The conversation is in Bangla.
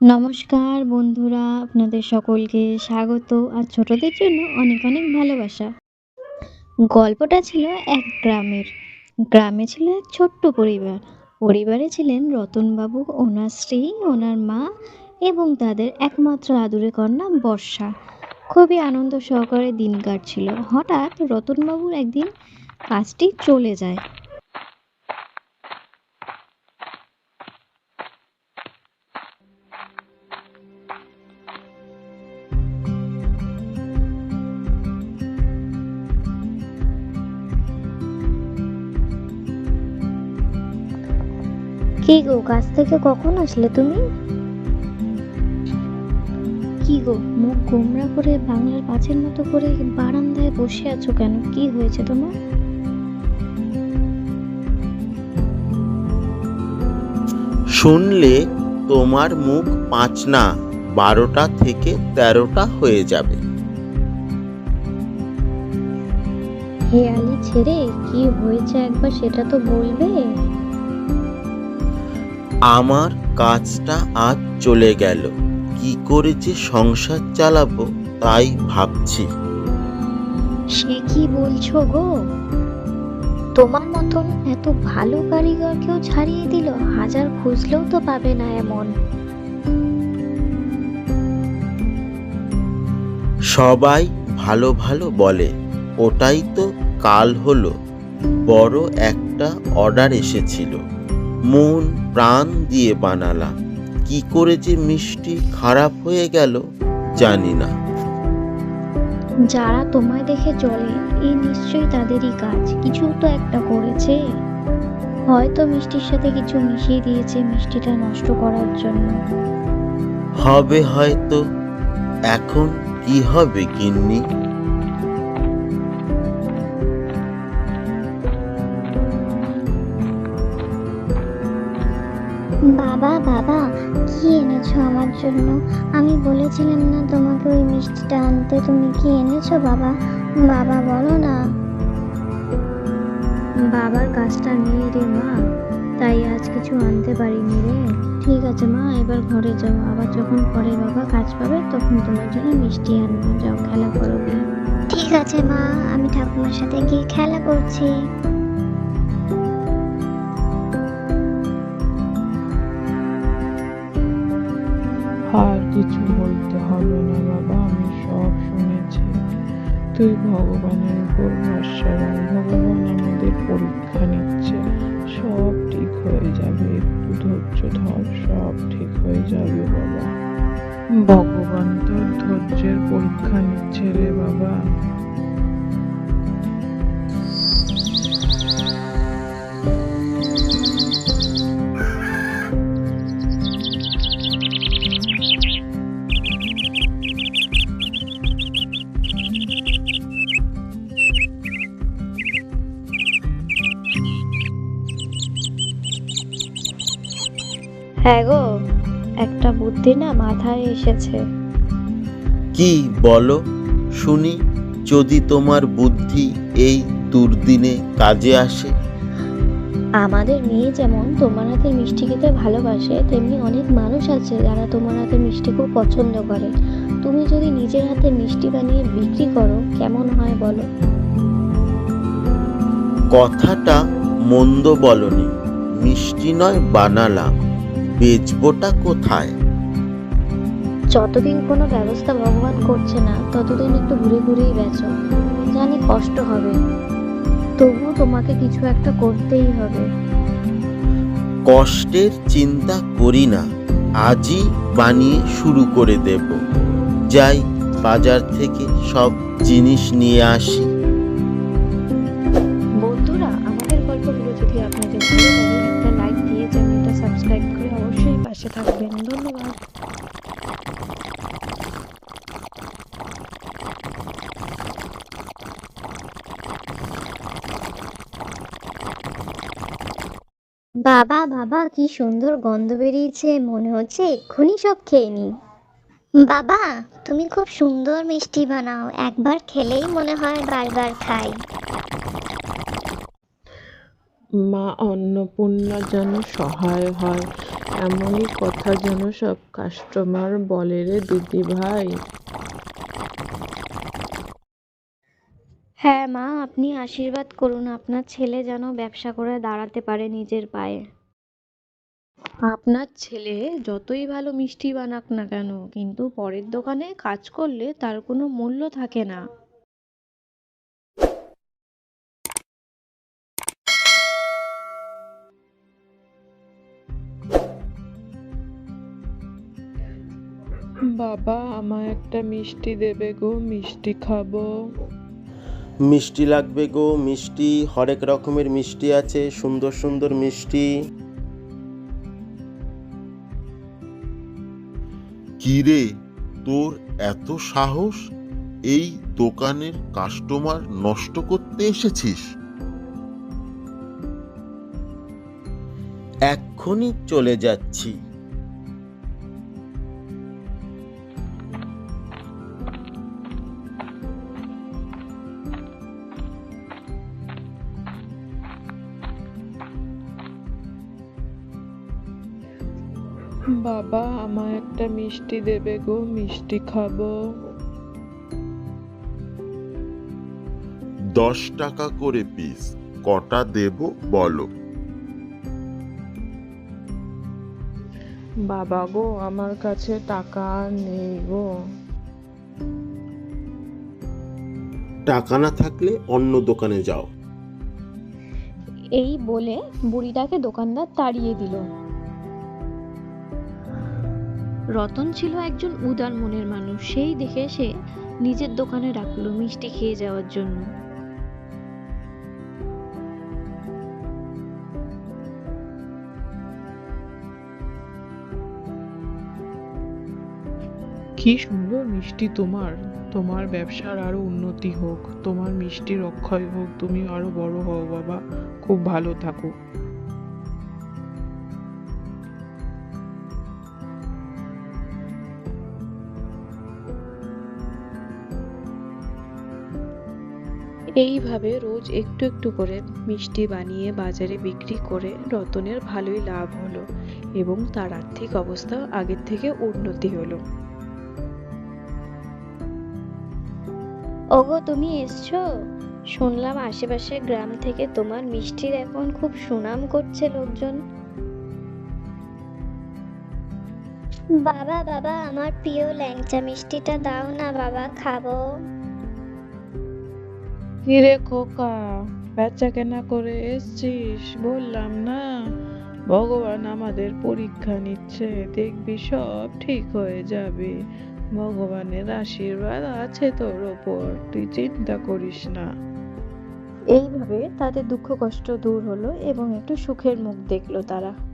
নমস্কার বন্ধুরা, আপনাদের সকলকে স্বাগত। আর ছোটদের জন্য অনেক অনেক ভালোবাসা। গল্পটা ছিল এক গ্রামের। গ্রামে ছিল এক ছোট্ট পরিবার। পরিবারে ছিলেন রতনবাবু, ওনার স্ত্রী, ওনার মা এবং তাদের একমাত্র আদুরে কন্যা বর্ষা। খুবই আনন্দ সহকারে দিন কাটছিল। হঠাৎ রতনবাবুর একদিন কাজটি চলে যায়। কি গো কাজ থেকে কখন আসলে তুমি? কি গো মুখ গোমরা করে বাংলার পাঁচের মতো করে বারান্দায় বসে আছো কেন? কি হয়েছে তোমার? শুনলে তোমার মুখ পাঁচ না বারোটা থেকে তেরোটা হয়ে যাবে। হে হেয়ালি ছেড়ে কি হয়েছে একবার সেটা তো বলবে? আমার কাজটা আজ চলে গেল। কি করে যে সংসার চালাবো তাই ভাবছি। সে কি বলছো গো? তোমার মতন এত ভালো কারিগরকেও ছাড়িয়ে দিল হাজার খুঁজলেও তো পাবে না এমন। সবাই ভালো ভালো বলে ওটাই তো কাল হলো। বড় একটা অর্ডার এসেছিল। মন প্রাণ দিয়ে বানালাম। কি করে যে মিষ্টি খারাপ হয়ে গেল জানি না। যারা তোমায় দেখে চলে এই নিশ্চয়ই তাদেরই কাজ। কিছু তো একটা করেছে। হয়তো মিষ্টির সাথে কিছু মিশিয়ে দিয়েছে মিষ্টিটা নষ্ট করার জন্য। হবে হয়তো। এখন কি হবে গিন্নি? আমার জন্য। আমি বলেছিলাম না তোমাকে ওই মিষ্টিটা আনতে। তুমি কি এনেছো বাবা? বাবা বলো না। বাবার কাজটা নেই রে মা। তাই আজ কিছু আনতে পারিনি রে। ঠিক আছে মা এবার ঘরে যাও। আবার যখন পরে বাবা কাজ পাবে তখন তোমার জন্য মিষ্টি আনব। যাও খেলা করো ঠিক আছে মা আমি ঠাকুমার সাথে গিয়ে খেলা করছি। কিছু বলতে হবে না বাবা, আমি সব শুনেছি। তুই ভগবানের উপর ভরসা রাখ, ভগবান আমাদের পরীক্ষা নিচ্ছে। সব ঠিক হয়ে যাবে, একটু ধৈর্য ধর, সব ঠিক হয়ে যাবে বাবা। ভগবান তোর ধৈর্যের পরীক্ষা নিচ্ছে রে বাবা। হ্যাঁ গো একটা বুদ্ধি না মাথায় এসেছে। কি বলো? শুনি যদি তোমার বুদ্ধি এই দুর্দিনে কাজে আসে? আমাদের মেয়ে যেমন তোমার হাতের মিষ্টি খেতে ভালোবাসে তেমনি অনেক মানুষ আছে যারা তোমার হাতের মিষ্টি খুব পছন্দ করে। তুমি যদি নিজের হাতে মিষ্টি বানিয়ে বিক্রি করো কেমন হয় বলো? কথাটা মন্দ বলনি মিষ্টি নয় বানালাম। বেচবোটা কোথায়? যতদিন কোনো ব্যবস্থা ভগবান করছে না ততদিন একটু ঘুরে ঘুরেই বেচো। জানি কষ্ট হবে তবুও তোমাকে কিছু একটা করতেই হবে। কষ্টের চিন্তা করি না আজই বানিয়ে শুরু করে দেব। যাই বাজার থেকে সব জিনিস নিয়ে আসি। বন্ধুরা আমাদের গল্পগুলো যদি আপনাদের ভালো পাশে থাকবেন ধন্যবাদ। বাবা বাবা কি সুন্দর গন্ধ বেরিয়েছে মনে হচ্ছে এক্ষুনি সব খেয়ে নি বাবা তুমি খুব সুন্দর মিষ্টি বানাও একবার খেলেই মনে হয় বারবার খাই। মা অন্নপূর্ণা যেন সহায় হয়। এমনই কথা যেন সব কাস্টমার বলে রে দিদি ভাই। হ্যাঁ মা আপনি আশীর্বাদ করুন আপনার ছেলে যেন ব্যবসা করে দাঁড়াতে পারে নিজের পায়ে। আপনার ছেলে যতই ভালো মিষ্টি বানাক না কেন কিন্তু পরের দোকানে কাজ করলে তার কোনো মূল্য থাকে না। বাবা আমায় একটা মিষ্টি দেবে গো মিষ্টি খাব। মিষ্টি লাগবে গো মিষ্টি হরেক রকমের মিষ্টি আছে সুন্দর সুন্দর মিষ্টি। কি রে তোর এত সাহস? এই দোকানের কাস্টমার নষ্ট করতে এসেছিস। এক্ষুনি চলে যাচ্ছি। বাবা আমায় একটা মিষ্টি দেবে গো মিষ্টি খাব। দশ টাকা করে পিস কটা দেব বলো? বাবা গো আমার কাছে টাকা আর নেই গো। টাকা না থাকলে অন্য দোকানে যাও। এই বলে বুড়িটাকে দোকানদার তাড়িয়ে দিল। রতন ছিল একজন উদার মনের মানুষ। সেই দেখে সে নিজের দোকানে রাখল মিষ্টি খেয়ে যাওয়ার জন্য। কি সুন্দর মিষ্টি তোমার। তোমার ব্যবসার আরও উন্নতি হোক, তোমার মিষ্টির অক্ষয় হোক, তুমি আরও বড় হও বাবা। খুব ভালো থাকো। এইভাবে রোজ একটু একটু করে মিষ্টি বানিয়ে বাজারে বিক্রি করে রতনের ভালোই লাভ হলো এবং তার আর্থিক অবস্থা আগের থেকে উন্নতি হলো। ওগো তুমি এসছো? শুনলাম আশেপাশের গ্রাম থেকে তোমার মিষ্টির এখন খুব সুনাম করছে লোকজন। বাবা বাবা আমার প্রিয় ল্যাংচা মিষ্টিটা দাও না বাবা খাব। কিরে খোকা বেচা কেনা করে এসছিস? বললাম, না, ভগবান আমাদের পরীক্ষা নিচ্ছে, দেখবি সব ঠিক হয়ে যাবে। ভগবানের আশীর্বাদ আছে তোর ওপর, তুই চিন্তা করিস না। এইভাবে তাদের দুঃখ কষ্ট দূর হলো এবং একটু সুখের মুখ দেখল তারা।